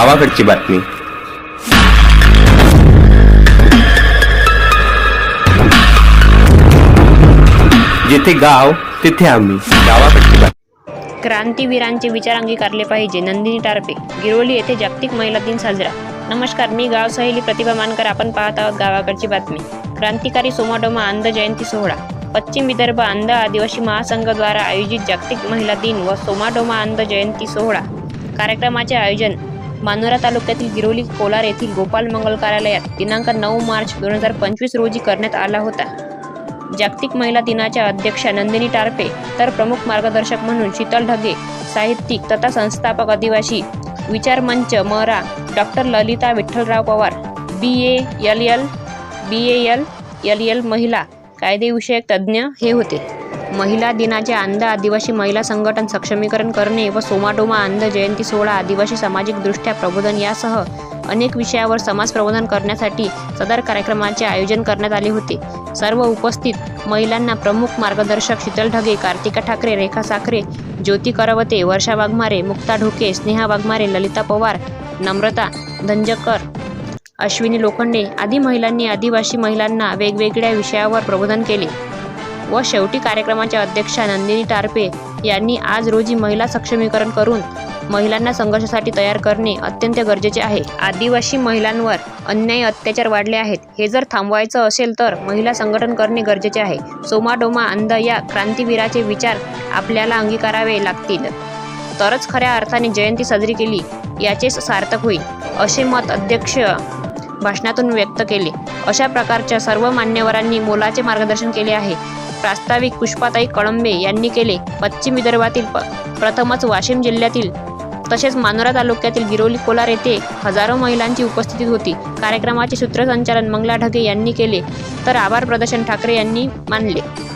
गावाकडची बातमी. जिथे गाव तिथे आम्ही. गावाकडची बातमी. क्रांतीवीरांचे विचार अंगीकारले पाहिजे नंदिनी टारपे गिरोली येथे जागतिक महिला दिन साजरा. नमस्कार मी गाव सहेली प्रतिभा मानकर आपण पाहत आहोत गावाकडची बातमी. क्रांतिकारी सोमाडोमा अंध जयंती सोहळा. पश्चिम विदर्भ अंध आदिवासी महासंघद्वारा आयोजित जागतिक महिला दिन व सोमाडोमा अंध जयंती सोहळा. कार्यक्रमाचे आयोजन मानोरा तालुक्यातील गिरोली कोलार येथील गोपाल मंगल कार्यालयात दिनांक नऊ मार्च दोन हजार पंचवीस रोजी करण्यात आला होता. जागतिक महिला दिनाच्या अध्यक्षा नंदिनी टारपे तर प्रमुख मार्गदर्शक म्हणून शीतल ढगे साहित्यिक तथा संस्थापक आदिवासी विचार मंच मरा doctor Lalita Vitthalrao Pawar B A L L B A L L L महिला कायदेविषयक तज्ज्ञ हे होते. महिला दिनाचे अंध आदिवासी महिला संघटन सक्षमीकरण करणे व सोमाटोमा अंध जयंती सोहळा आदिवासी सामाजिकदृष्ट्या प्रबोधन यासह अनेक विषयावर समाज प्रबोधन करण्यासाठी सदर कार्यक्रमाचे आयोजन करण्यात आले होते. सर्व उपस्थित महिलांना प्रमुख मार्गदर्शक शीतल ढगे कार्तिका ठाकरे रेखा साखरे ज्योती करवते वर्षा वाघमारे मुक्ता ढोके स्नेहा वाघमारे ललिता पवार नम्रता धंजकर अश्विनी लोखंडे आदी महिलांनी आदिवासी महिलांना वेगवेगळ्या विषयावर प्रबोधन केले. व शेवटी कार्यक्रमाच्या अध्यक्षा नंदिनी टारपे यांनी आज रोजी महिला सक्षमीकरण करून महिलांना संघर्षासाठी तयार करणे अत्यंत गरजेचे आहे. आदिवासी महिलांवर अन्याय अत्याचार वाढले आहेत. हे जर थांबवायचं असेल तर महिला संघटन करणे गरजेचे आहे. सोमाडोमा अंध या क्रांतीवीराचे विचार आपल्याला अंगीकारावे लागतील. तरच खऱ्या अर्थाने जयंती साजरी केली याचेच सार्थक होईल असे मत अध्यक्ष भाषणातून व्यक्त केले. अशा प्रकारच्या सर्व मान्यवरांनी मोलाचे मार्गदर्शन केले आहे. प्रास्ताविक पुष्पाताई कळंबे यांनी केले. पश्चिम विदर्भातील प प्रथमच वाशिम जिल्ह्यातील तसेच मानोरा तालुक्यातील गिरोली कोलार येथे हजारो महिलांची उपस्थिती होती. कार्यक्रमाचे सूत्रसंचालन मंगला ढगे यांनी केले. तर आभार प्रदर्शन ठाकरे यांनी मानले.